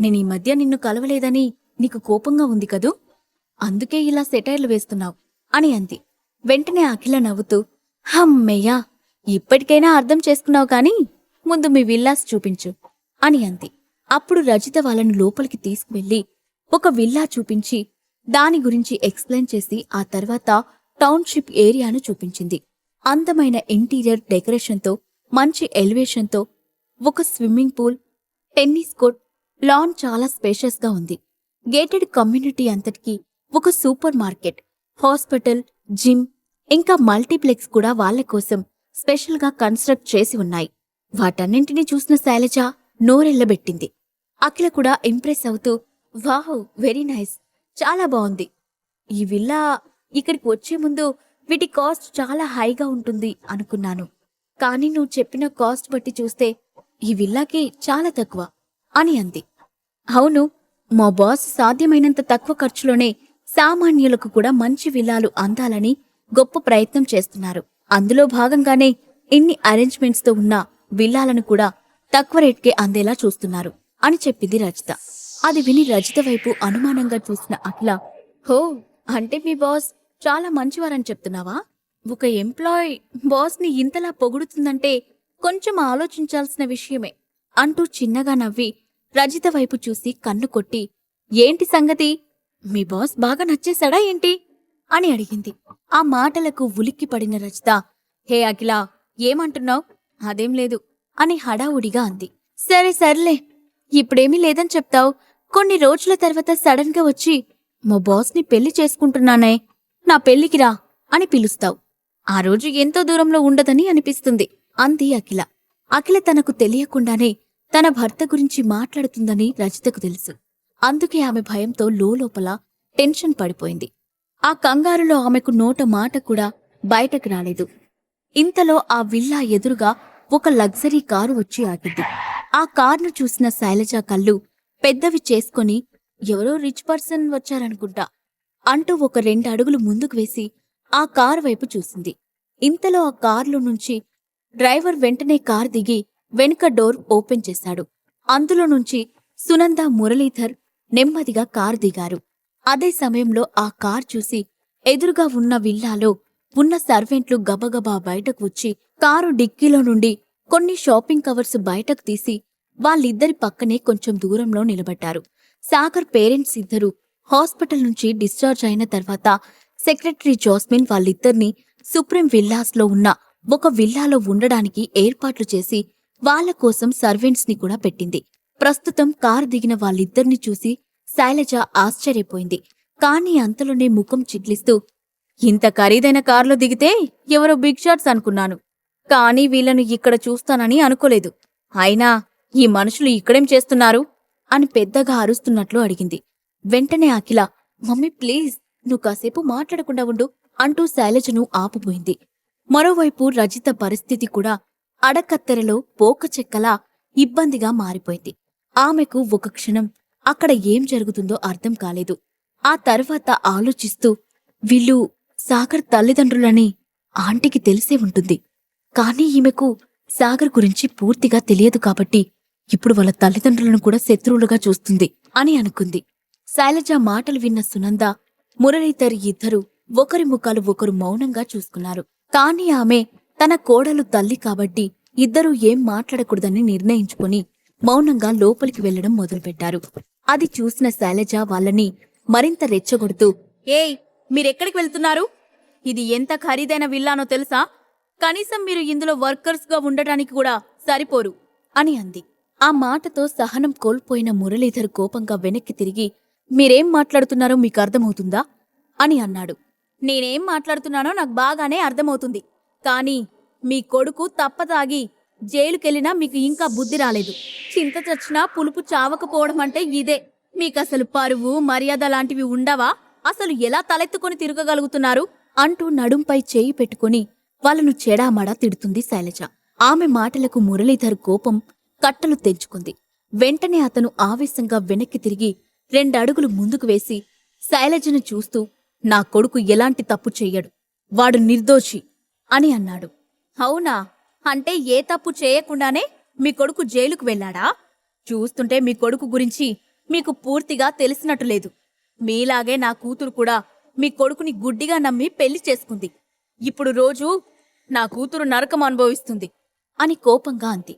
నేను ఈ మధ్య నిన్ను కలవలేదని నీకు కోపంగా ఉంది కదూ? అందుకే ఇలా సెటైర్లు వేస్తున్నావు అని అంది. వెంటనే అఖిల నవ్వుతూ హమ్మయ్యా ఇప్పటికైనా అర్థం చేసుకున్నావు కాని ముందు మీ విల్లాస్ చూపించు అని అంది. అప్పుడు రజిత వాళ్ళను లోపలికి తీసుకువెళ్ళి ఒక విల్లా చూపించి దాని గురించి ఎక్స్ప్లెయిన్ చేసి ఆ తర్వాత టౌన్షిప్ ఏరియాను చూపించింది. అందమైన ఇంటీరియర్ డెకరేషన్తో మంచి ఎలివేషన్తో ఒక swimming pool tennis court lawn చాలా స్పేషియస్గా ఉంది. గేటెడ్ కమ్యూనిటీ అంతటికి ఒక సూపర్ మార్కెట్ హాస్పిటల్ జిమ్ ఇంకా మల్టీప్లెక్స్ కూడా వాళ్ళ కోసం స్పెషల్గా కన్స్ట్రక్ట్ చేసి ఉన్నాయి. వాటన్నింటినీ చూసిన శైలజ నోరెళ్ళబెట్టింది అఖిల కూడా ఇంప్రెస్ అవుతూ వాహ్ వెరీ నైస్. చాలా బాగుంది. ఈ విల్లా ఇక్కడికి వచ్చే ముందు వీటి కాస్ట్ చాలా హైగా ఉంటుంది అనుకున్నాను. కానీ నువ్వు చెప్పిన కాస్ట్ బట్టి చూస్తే ఈ విల్లాకి చాలా తక్కువ అని అంది. అవును మా బాస్ సాధ్యమైనంత తక్కువ ఖర్చులోనే సామాన్యులకు కూడా మంచి విల్లాలు అందాలని గొప్ప ప్రయత్నం చేస్తున్నారు. అందులో భాగంగానే ఇన్ని అరేంజ్మెంట్స్తో ఉన్న విల్లాలను కూడా తక్కువ రేట్కే అందేలా చూస్తున్నారు అని చెప్పింది రజిత. అది విని రజిత వైపు అనుమానంగా చూసిన అఖిల హో అంటే మీ బాస్ చాలా మంచివారని చెప్తున్నావా? ఒక ఎంప్లాయ్ బాస్ని ఇంతలా పొగుడుతుందంటే కొంచెం ఆలోచించాల్సిన విషయమే అంటూ చిన్నగా నవ్వి రజిత వైపు చూసి కన్ను కొట్టి ఏంటి సంగతి? మీ బాస్ బాగా నచ్చేశాడా ఏంటి? అని అడిగింది. ఆ మాటలకు ఉలిక్కి పడిన రజిత హే అఖిల ఏమంటున్నావ్? అదేం లేదు అని హడావుడిగా అంది. సరే సర్లే. ఇప్పుడేమీ లేదని చెప్తావు. కొన్ని రోజుల తర్వాత సడన్గా వచ్చి మా బాస్ని పెళ్ళి చేసుకుంటున్నానే. నా పెళ్ళికి రా అని పిలుస్తావు. ఆ రోజు ఎంతో దూరంలో ఉండదని అనిపిస్తుంది అంది అఖిల. అఖిల తనకు తెలియకుండానే తన భర్త గురించి మాట్లాడుతుందని రజితకు తెలుసు. అందుకే ఆమె భయంతో లోపల టెన్షన్ పడిపోయింది. ఆ కంగారులో ఆమెకు నోట మాట కూడా బయటకు రాలేదు. ఇంతలో ఆ విల్లా ఎదురుగా ఒక లగ్జరీ కారు వచ్చి ఆగింది. ఆ కార్ను చూసిన శైలజ కళ్ళు పెద్దవి చేసుకొని ఎవరో రిచ్ పర్సన్ వచ్చారనుకుంటా అంటూ ఒక రెండు అడుగులు ముందుకు వేసి ఆ కారు వైపు చూసింది. ఇంతలో ఆ కారులో నుంచి డ్రైవర్ వెంటనే కారు దిగి వెనుక డోర్ ఓపెన్ చేశాడు. అందులో నుంచి సునంద మురళీధర్ నెమ్మదిగా కారు దిగారు. అదే సమయంలో ఆ కార్ చూసి ఎదురుగా ఉన్న విల్లాలో ఉన్న సర్వెంట్లు గబగబా బయటకు వచ్చి కారు డిక్కీలో నుండి కొన్ని షాపింగ్ కవర్స్ బయటకు తీసి వాళ్ళిద్దరి పక్కనే కొంచెం దూరంలో నిలబడ్డారు. సాగర్ పేరెంట్స్ ఇద్దరు హాస్పిటల్ నుంచి డిశ్చార్జ్ అయిన తర్వాత సెక్రటరీ జాస్మిన్ వాళ్ళిద్దరినీ సుప్రీం విల్లాస్లో ఉన్న ఒక విల్లాలో ఉండడానికి ఏర్పాట్లు చేసి వాళ్ళ కోసం సర్వెంట్స్ని కూడా పెట్టింది. ప్రస్తుతం కారు దిగిన వాళ్ళిద్దరిని చూసి శైలజ ఆశ్చర్యపోయింది. కానీ అంతలోనే ముఖం చిట్లిస్తూ ఇంత ఖరీదైన కారులో దిగితే ఎవరో బిగ్ షాట్స్ అనుకున్నాను. కానీ వీళ్ళను ఇక్కడ చూస్తానని అనుకోలేదు. అయినా ఈ మనుషులు ఇక్కడేం చేస్తున్నారు? అని పెద్దగా అరుస్తున్నట్లు అడిగింది. వెంటనే అఖిల మమ్మీ ప్లీజ్ నువ్వు కాసేపు మాట్లాడకుండా ఉండు అంటూ శైలజను ఆపుపోయింది మరోవైపు రజిత పరిస్థితి కూడా అడకత్తెరలో పోకచెక్కలా ఇబ్బందిగా మారిపోయింది. ఆమెకు ఒక క్షణం అక్కడ ఏం జరుగుతుందో అర్థం కాలేదు. ఆ తర్వాత ఆలోచిస్తూ వీళ్ళు సాగర్ తల్లిదండ్రులని ఆంటీకి తెలిసే ఉంటుంది. కానీ ఈమెకు సాగర్ గురించి పూర్తిగా తెలియదు కాబట్టి ఇప్పుడు వాళ్ళ తల్లిదండ్రులను కూడా శత్రువులుగా చూస్తుంది అని అనుకుంది. శైలజ మాటలు విన్న సునంద మురళీధర్ ఇద్దరు ఒకరి ముఖాలు ఒకరు మౌనంగా చూసుకున్నారు. కాని ఆమె తన కోడలు తల్లి కాబట్టి ఇద్దరూ ఏం మాట్లాడకూడదని నిర్ణయించుకుని మౌనంగా లోపలికి వెళ్ళడం మొదలుపెట్టారు. అది చూసిన శైలజ వాళ్ళని మరింత రెచ్చగొడుతూ ఏయ్ మీరెక్కడికి వెళ్తున్నారు? ఇది ఎంత ఖరీదైన విల్లానో తెలుసా? కనీసం మీరు ఇందులో వర్కర్స్గా ఉండటానికి కూడా సరిపోరు అని అంది. ఆ మాటతో సహనం కోల్పోయిన మురళీధర్ కోపంగా వెనక్కి తిరిగి మీరేం మాట్లాడుతున్నారో మీకు అర్థమవుతుందా? అని అన్నాడు. నేనేం మాట్లాడుతున్నానో నాకు బాగానే అర్థమవుతుంది. కానీ మీ కొడుకు తప్పదాగి జైలుకెళ్ళినా మీకు ఇంకా బుద్ధి రాలేదు. చింత చచ్చినా పులుపు చావకపోవడం అంటే ఇదే. మీకసలు పరువు మర్యాద లాంటివి ఉండవా? అసలు ఎలా తలెత్తుకొని తిరగగలుగుతున్నారు? అంటూ నడుంపై చేయి పెట్టుకుని వాళ్ళను చెడామడా తిడుతుంది శైలజ. ఆమె మాటలకు మురళీధర్ కోపం కట్టలు తెంచుకుంది. వెంటనే అతను ఆవేశంగా వెనక్కి తిరిగి రెండడుగులు ముందుకు వేసి శైలజను చూస్తూ నా కొడుకు ఎలాంటి తప్పు చెయ్యడు. వాడు నిర్దోషి. అని అన్నాడు. అవునా? అంటే ఏ తప్పు చేయకుండానే మీ కొడుకు జైలుకు వెళ్ళాడా? చూస్తుంటే మీ కొడుకు గురించి మీకు పూర్తిగా తెలిసినట్టు లేదు. మీలాగే నా కూతురు కూడా మీ కొడుకుని గుడ్డిగా నమ్మి పెళ్ళి చేసుకుంది. ఇప్పుడు రోజు నా కూతురు నరకం అనుభవిస్తుంది అని కోపంగా అంది.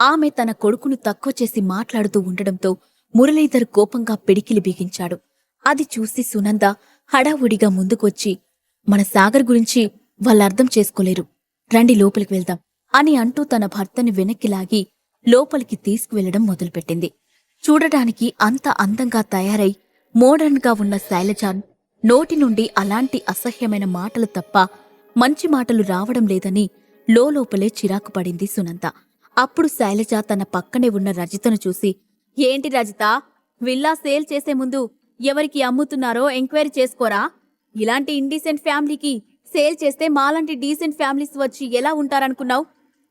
ఆమె తన కొడుకును తక్కువ చేసి మాట్లాడుతూ ఉండడంతో మురళీధర్ కోపంగా పిడికిలి బిగించాడు. అది చూసి సునంద హడావుడిగా ముందుకొచ్చి మన సాగర్ గురించి వాళ్ళర్థం చేసుకోలేరు. రండి లోపలికి వెళ్దాం అని అంటూ తన భర్తని వెనక్కి లాగి లోపలికి తీసుకువెళ్ళడం మొదలుపెట్టింది. చూడటానికి అంత అందంగా తయారై మోడర్న్గా ఉన్న శైలజాన్ నోటి నుండి అలాంటి అసహ్యమైన మాటలు తప్ప మంచి మాటలు రావడం లేదని లోపలే చిరాకు పడింది సునంద. అప్పుడు శైలజ తన పక్కనే ఉన్న రజితను చూసి ఏంటి రజిత? విల్లా సేల్ చేసే ముందు ఎవరికి అమ్ముతున్నారో ఎంక్వైరీ చేసుకోరా? ఇలాంటి ఇండిసెంట్ ఫ్యామిలీకి సేల్ చేస్తే మాలాంటి డీసెంట్ ఫ్యామిలీస్ వచ్చి ఎలా ఉంటారనుకున్నావు?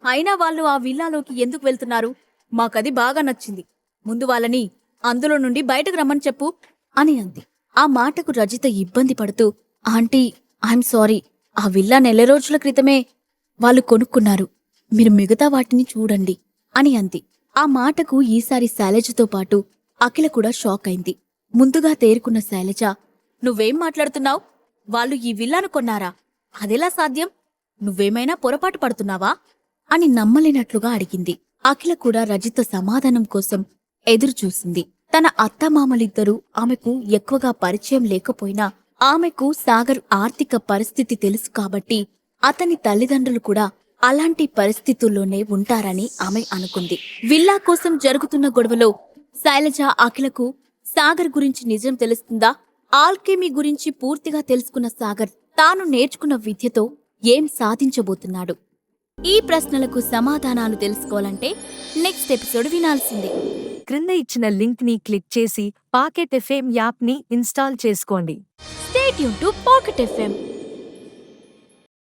అయినా వాళ్ళు ఆ విల్లాలోకి ఎందుకు వెళ్తున్నారు? మాకది బాగా నచ్చింది. ముందు వాళ్ళని అందులో నుండి బయటకు రమ్మని చెప్పు అని అంది. ఆ మాటకు రజిత ఇబ్బంది పడుతూ ఆంటీ ఐఎమ్ సారీ. ఆ విల్లా నెల రోజుల క్రితమే వాళ్ళు కొనుక్కున్నారు. మీరు మిగతా వాటిని చూడండి అని అంది. ఆ మాటకు ఈసారి శైలజతో పాటు అఖిల కూడా షాక్ అయింది. ముందుగా తేరుకున్న శైలజ నువ్వేం మాట్లాడుతున్నావు? వాళ్ళు ఈ విల్లాను కొన్నారా? అదెలా సాధ్యం? నువ్వేమైనా పొరపాటు పడుతున్నావా? అని నమ్మలేనట్లుగా అడిగింది. అఖిల కూడా రజిత సమాధానం కోసం ఎదురుచూసింది. తన అత్తమామలిద్దరూ ఆమెకు ఎక్కువగా పరిచయం లేకపోయినా ఆమెకు సాగర్ ఆర్థిక పరిస్థితి తెలుసు కాబట్టి అతని తల్లిదండ్రులు కూడా అలాంటి పరిస్థితుల్లోనే ఉంటారని ఆమె అనుకుంది. విల్లా కోసం జరుగుతున్న గొడవలో శైలజ అఖిలకు సాగర్ గురించి నిజం తెలుస్తుందా? ఆల్కెమీ గురించి పూర్తిగా తెలుసుకున్న సాగర్ తాను నేర్చుకున్న విద్యతో ఏం సాధించబోతున్నాడు? ఈ ప్రశ్నలకు సమాధానాలు తెలుసుకోవాలంటే నెక్స్ట్ ఎపిసోడ్ వినాల్సిందే. క్రింద ఇచ్చిన లింక్ని క్లిక్ చేసి పాకెట్ ఎఫ్ఎం యాప్ని ఇన్స్టాల్ చేసుకోండి. స్టేట్ యూన్ టు పాకెట్ ఎఫ్ఎం